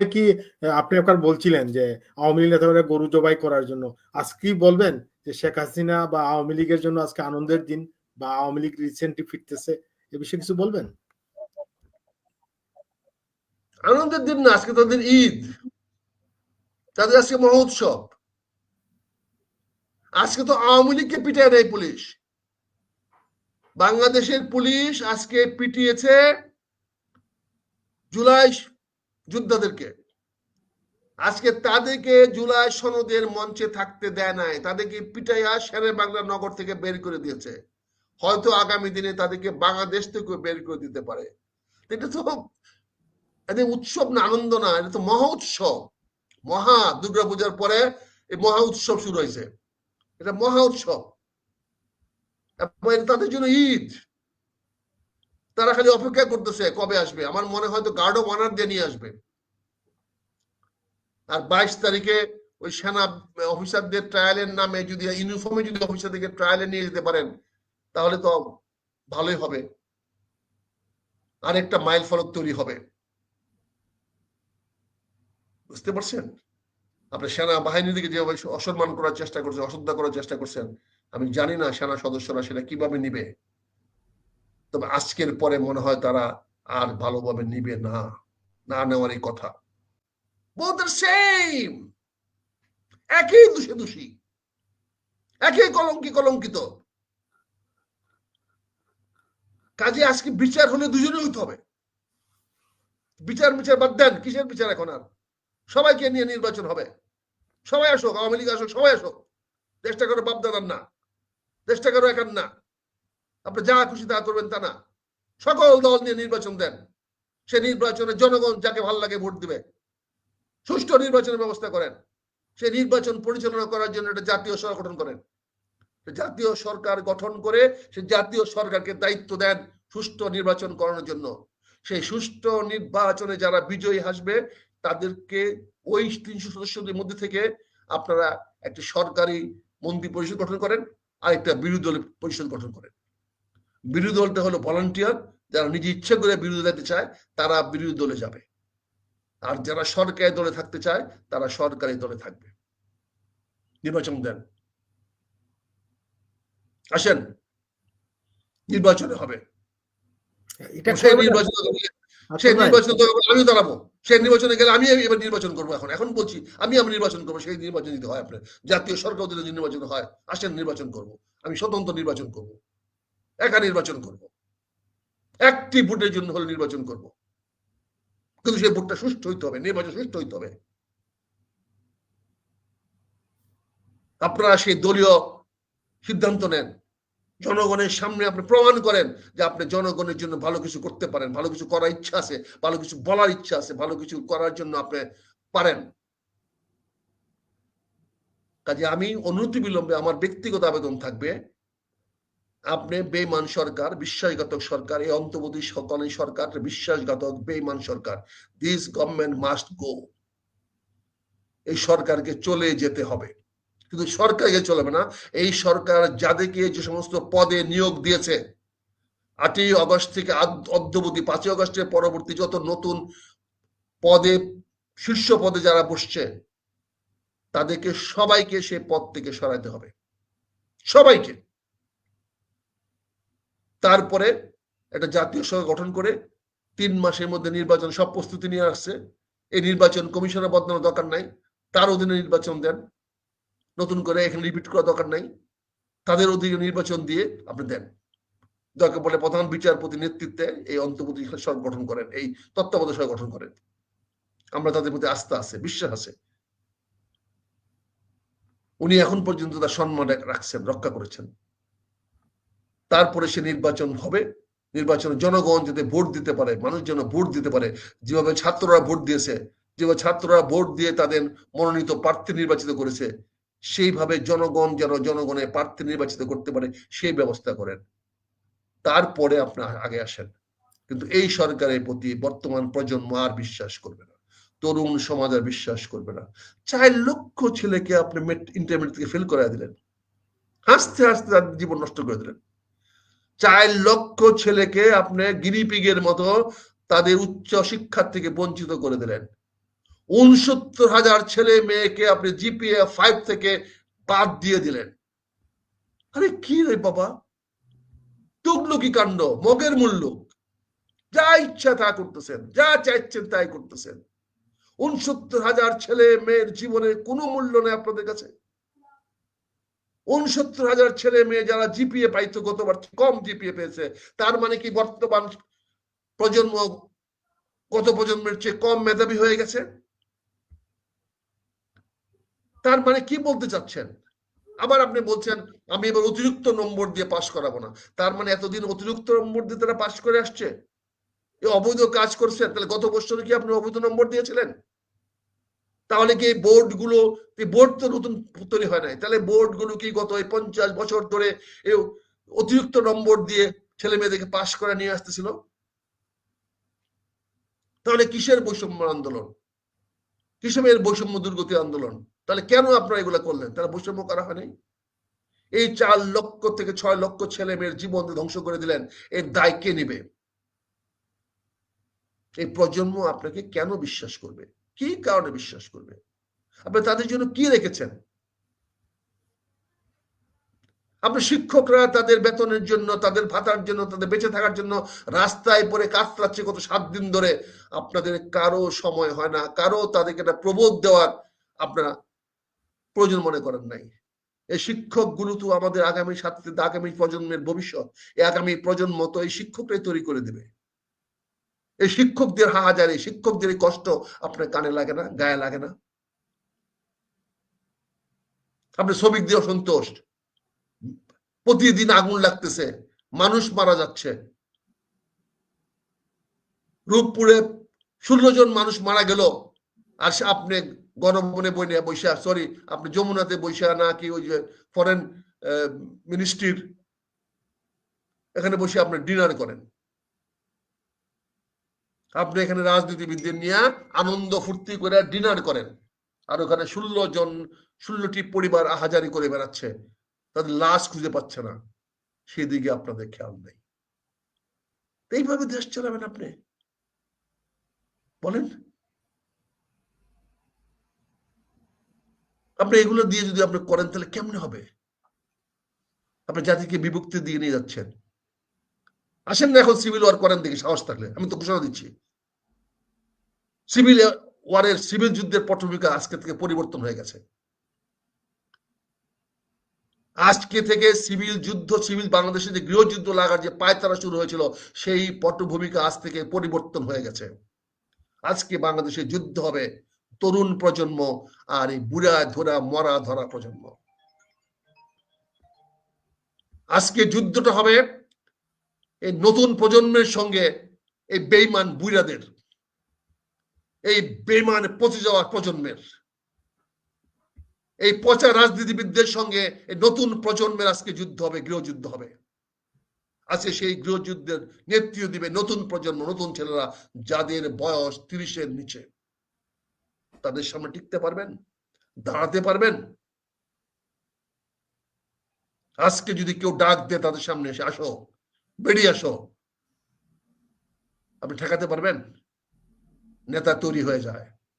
কি আপনি একবার বলছিলেন যে আওয়ামী লীগ নেতারা গরু জবাই করার জন্য। আজকে বলবেন যে শেখ হাসিনা বা আওয়ামী লীগের জন্য আজকে আনন্দের দিন বা আওয়ামী লীগ রিসেন্টলি ফিরতেছে, এ বিষয়ে কিছু বলবেন? আনন্দের দিন না, আজকে তাদের ঈদ। তাদের আজকে মহোৎসব। আজকে তো আওয়ামী লীগকে পিটায় দেয় পুলিশ। বাংলাদেশের পুলিশ আজকে পিটিয়েছে জুলাই যোদ্ধাদেরকে। আজকে তাদেরকে জুলাই সনদের মঞ্চে থাকতে দেয় নাই, তাদেরকে পিটাইয়া শেরে বাংলা নগর থেকে বের করে দিয়েছে। হয়তো আগামী দিনে তাদেরকে বাংলাদেশ থেকে বের করে দিতে পারে। এটা তো এটা উৎসব না, আনন্দ না, এটা তো মহা উৎসব। মহা দুর্গা পূজার পরে এই মহা উৎসব শুরু হয়েছে। এটা মহা উৎসব। তাদের জন্য ঈদ। তারা খালি অপেক্ষা করতেছে, কবে আসবে? আমার মনে হয় তো গার্ড অফ অনার দিয়ে নিয়ে আসবে। আর বাইশ তারিখে ওই সেনা অফিসারদের ট্রায়ালের নামে যদি ইউনিফর্মে যদি অফিসারদেরকে ট্রায়ালে নিয়ে যেতে পারেন, তাহলে তো ভালোই হবে। আর একটা মাইল ফলক তৈরি হবে। বুঝতে পারছেন? আপনি সেনা বাহিনী থেকে যেভাবে অসম্মান করার চেষ্টা করছেন, অশ্রদ্ধা করার চেষ্টা করছেন, আমি জানি না সেনা সদস্যরা সেটা কীভাবে নিবে। তবে আজকের পরে মনে হয় তারা আর ভালোভাবে নিবে না না নেওয়ারই কথা। সেম একই দোষে দোষী, একই কলঙ্কি কলঙ্কিত। কাজে আজকে বিচার হলে দুজনে হইতে হবে। বিচার বিচার বাদ দেন, কিসের বিচার এখন আর? সবাইকে নিয়ে নির্বাচন হবে। সবাই আসুক, আওয়ামী লীগ আসুক, সবাই আসুক। দেশটা করো বাপ দাদার না, দেশটা করো একার না। আপনি যা খুশি তা করবেন তা না। সকল দল নিয়ে নির্বাচন দেন। সে নির্বাচনে জনগণ যাকে ভালো লাগে ভোট দিবে। সুষ্ঠু নির্বাচনের ব্যবস্থা করেন। সে নির্বাচন পরিচালনা করার জন্য একটা জাতীয় সরকার গঠন করেন। জাতীয় সরকার গঠন করে সে জাতীয় সরকারকে দায়িত্ব দেন সুষ্ঠু নির্বাচন করানোর জন্য। সেই সুষ্ঠু নির্বাচনে যারা বিজয়ী আসবে তাদেরকে ওই তিনশো সদস্যদের মধ্যে থেকে আপনারা একটি সরকারি মন্ত্রী পরিষদ গঠন করেন আর একটা বিরোধী দল পরিষদ গঠন করেন। বিরোধী দলটা হলো ভলান্টিয়ার যারা নিজে ইচ্ছে করে বিরোধী দিতে চায় তারা বিরোধী দলে যাবে। আর যারা সরকারি দলে থাকতে চায় তারা সরকারি দলে থাকবে। নির্বাচন দেন। আসেন। নির্বাচনে হবে। সেই নির্বাচন সেই নির্বাচন আমি দাঁড়াবো। সেই নির্বাচনে গেলে আমি এবার নির্বাচন করব এখন। এখন বলছি আমি আমি নির্বাচন করব সেই নির্বাচন দিতে হয় আপনার। জাতীয় সরকার নির্বাচন হয় আসেন নির্বাচন করব। আমি স্বতন্ত্র নির্বাচন করব। একা নির্বাচন করব। একটি ভোটের জন্য হলে নির্বাচন করব। কিন্তু সেই ভোটটা সুষ্ঠু হইতে হবে, নির্বাচন সুষ্ঠু হইতে হবে। আপনারা সেই দলীয় সিদ্ধান্ত নেন। জনগণের সামনে আপনি প্রমাণ করেন যে আপনি জনগণের জন্য ভালো কিছু করতে পারেন, ভালো কিছু করার ইচ্ছা আছে, ভালো কিছু বলার ইচ্ছা আছে, ভালো কিছু করার জন্য আপনি পারেন। কাজে আমি অনুমতি বিলম্বে আমার ব্যক্তিগত আবেদন থাকবে। আপনি বেমান সরকার, বিশ্বাসঘাতক সরকার, এই অন্তর্বর্তী সকলে সরকার বিশ্বাসঘাতক বেমান সরকার। দিস গভর্নমেন্ট মাস্ট গো এই সরকারকে চলে যেতে হবে। কিন্তু সরকারকে চলবে না। এই সরকার যাদেরকে যে সমস্ত পদে নিয়োগ দিয়েছে, আটই অগস্ট থেকে অদ্যবধি পাঁচই অগস্টের পরবর্তী যত নতুন পদে, শীর্ষ পদে যারা বসছে, তাদেরকে সবাইকে সে পদ থেকে সরাইতে হবে। সবাইকে। তারপরে একটা জাতীয় সরকার গঠন করে তিন মাসের মধ্যে নির্বাচন, সব প্রস্তুতি নিয়ে আসছে। এই নির্বাচন কমিশনের বদলানোর দরকার নাই, তার অধীনে নির্বাচন দেন। নতুন করে এখানে রিপিট করা দরকার নাই। তাদের অধীনে নির্বাচন দিয়ে আপনি দেন। দরকার বলে প্রধান বিচারপতি নেতৃত্বে এই অন্তর্বর্তী সরকার গঠন করেন, এই তত্ত্বাবধায়ক সরকার গঠন করেন। আমরা তাদের প্রতি আস্থা আছে, বিশ্বাস আছে। উনি এখন পর্যন্ত তার সম্মান রাখছেন, রক্ষা করেছেন। তারপরে সে নির্বাচন হবে। নির্বাচনে জনগণ যাতে ভোট দিতে পারে, মানুষ যেন ভোট দিতে পারে। যেভাবে ছাত্ররা ভোট দিয়েছে, যেভাবে ছাত্ররা ভোট দিয়ে তাদের মনোনীত প্রার্থী নির্বাচিত করেছে, সেইভাবে জনগণ যেন জনগণের প্রার্থী নির্বাচিত করতে পারে, সেই ব্যবস্থা করেন। তারপরে আপনার আগে আসেন। কিন্তু এই সরকারের প্রতি বর্তমান প্রজন্ম আর বিশ্বাস করবে না। তরুণ সমাজ আর বিশ্বাস করবে না। চার লক্ষ ছেলেকে আপনি ইন্টারমিডিয়েট থেকে ফেল করে দিলেন। হাসতে হাসতে তাদের জীবন নষ্ট করে দিলেন। চার লক্ষ ছেলেকে আপনি গিরিপিগের মতো তাদের উচ্চ শিক্ষার থেকে বঞ্চিত করে দিলেন। উনসত্তর হাজার ছেলে মেয়েকে আপনি জিপিএ ফাইভ থেকে বাদ দিয়ে দিলেন। আরে কি রে বাবা? তুগলুকি কাণ্ড, মগের মূল্য। যা ইচ্ছা তা করতেছেন, যা চাইছেন তাই করতেছেন। উনসত্তর হাজার ছেলে মেয়ের জীবনে কোনো মূল্য নেই আপনাদের কাছে। উনসত্তর হাজার ছেলে মেয়ে যারা জিপিএ পাইতো, গতবার কম জিপিএ পেয়েছে। তার মানে কি বর্তমান প্রজন্ম, গত প্রজন্মের চেয়ে কম মেধাবী হয়ে গেছে? তার মানে কি বলতে চাচ্ছেন? আবার আপনি বলছেন, আমি এবার অতিরিক্ত নম্বর দিয়ে পাশ করাবো না। তার মানে এতদিন অতিরিক্ত নম্বর দিয়ে তারা পাশ করে আসছে? অবৈধ কাজ করছে, তাহলে গত বছর কি আপনি অবৈধ নম্বর দিয়েছিলেন? তাহলে কি বোর্ডগুলো বোর্ড তো নতুন তৈরি হয় নাই। তাহলে বোর্ডগুলো কি গত এই পঞ্চাশ বছর ধরে অতিরিক্ত নম্বর দিয়ে ছেলে মেয়েদেরকে পাশ করে নিয়ে আসতেছিল? তাহলে কিসের বৈষম্য আন্দোলন? কিসের বৈষম্য দুর্গতি আন্দোলন? তাহলে কেন আপনারা এগুলো করলেন? তাহলে বৈষম্য করা হয়নি এই চার লক্ষ থেকে ছয় লক্ষ ছেলে মেয়ের জীবন ধ্বংস করে দিলেন। এর দায় কে নেবে? এই প্রজন্ম আপনাকে কেন বিশ্বাস করবে? কি কারণে বিশ্বাস করবে? আপনি তাদের জন্য কি রেখেছেন? আপনি শিক্ষকরা তাদের বেতনের জন্য, তাদের ভাতার জন্য, তাদের বেঁচে থাকার জন্য রাস্তায় পরে কাতরাচ্ছে কত সাত দিন ধরে। আপনাদের কারও সময় হয় না, কারও তাদেরকে একটা প্রবোধ দেওয়ার আপনারা প্রয়োজন মনে করেন নাই। এই শিক্ষকগুলো তো আমাদের আগামী ছাত্রী আগামী প্রজন্মের ভবিষ্যৎ। এই আগামী প্রজন্ম তো এই শিক্ষকরাই তৈরি করে দেবে। এই শিক্ষকদের হাহাজারি শিক্ষকদের কষ্ট আপনার কানে লাগে না, গায়ে লাগে না? আপনি শ্রমিক দিয়ে অসন্তোষ। প্রতিদিন আগুন লাগতেছে, মানুষ মারা যাচ্ছে। রূপপুরে ষোলো জন মানুষ মারা গেল, আর আপনি গণভবনে বই নিয়ে বৈশা সরি আপনি যমুনাতে বৈশা না কি ওই যে ফরেন মিনিস্ট্রির এখানে বসে আপনি ডিনার করেন। আপনি এখানে রাজনীতিবিদদের নিয়ে আনন্দ ফুর্তি করে ডিনার করেন। আর ওখানে ষোলো জন, ষোলোটি পরিবার আহাজারি করে বেড়াচ্ছে। তাদের লাশ খুঁজে পাচ্ছে না। সেদিকে আপনাদের খেয়াল নেই। এইভাবে দেশ চালাবেন আপনি? বলেন। আপনি এগুলো দিয়ে যদি আপনি করেন, তাহলে কেমনে হবে? আপনি জাতিকে বিভক্তি দিয়ে নিয়ে যাচ্ছেন। আসেন না এখন সিভিল ওয়ার করেন দেখি সাহস থাকলে। আমি তো ঘোষণা দিচ্ছি। সিভিল ওয়ারের সিভিল যুদ্ধের পটভূমিকা আজকে থেকে পরিবর্তন হয়ে গেছে। আজকে থেকে সিভিল যুদ্ধ সিভিল বাংলাদেশে যে গৃহযুদ্ধ লাগার যে পায়তারা শুরু হয়েছিল, সেই পটভূমিকা আজ থেকে পরিবর্তন হয়ে গেছে। আজকে বাংলাদেশে যুদ্ধ হবে তরুণ প্রজন্ম আর এই বুড়া ধরা, মরা ধরা প্রজন্ম। আজকে যুদ্ধটা হবে এই নতুন প্রজন্মের সঙ্গে এই বেইমান বুড়াদের এই বেইমান পচে যাওয়া প্রজন্মের, এই পচা রাজনীতিবিদদের সঙ্গে এই নতুন প্রজন্মের আজকে যুদ্ধ হবে, গৃহযুদ্ধ হবে। আজকে সেই গৃহযুদ্ধের নেতৃত্ব দিবে নতুন প্রজন্ম, নতুন ছেলেরা যাদের বয়স তিরিশের নিচে। তাদের সামনে টিকতে পারবেন, দাঁড়াতে পারবেন। আজকে যদি কেউ ডাক দেয় তাদের সামনে এসে, আসো। বেরিয়ে আসো। আপনি ঠেকাতে পারবেন? নেতা তৈরি হয়ে যায়।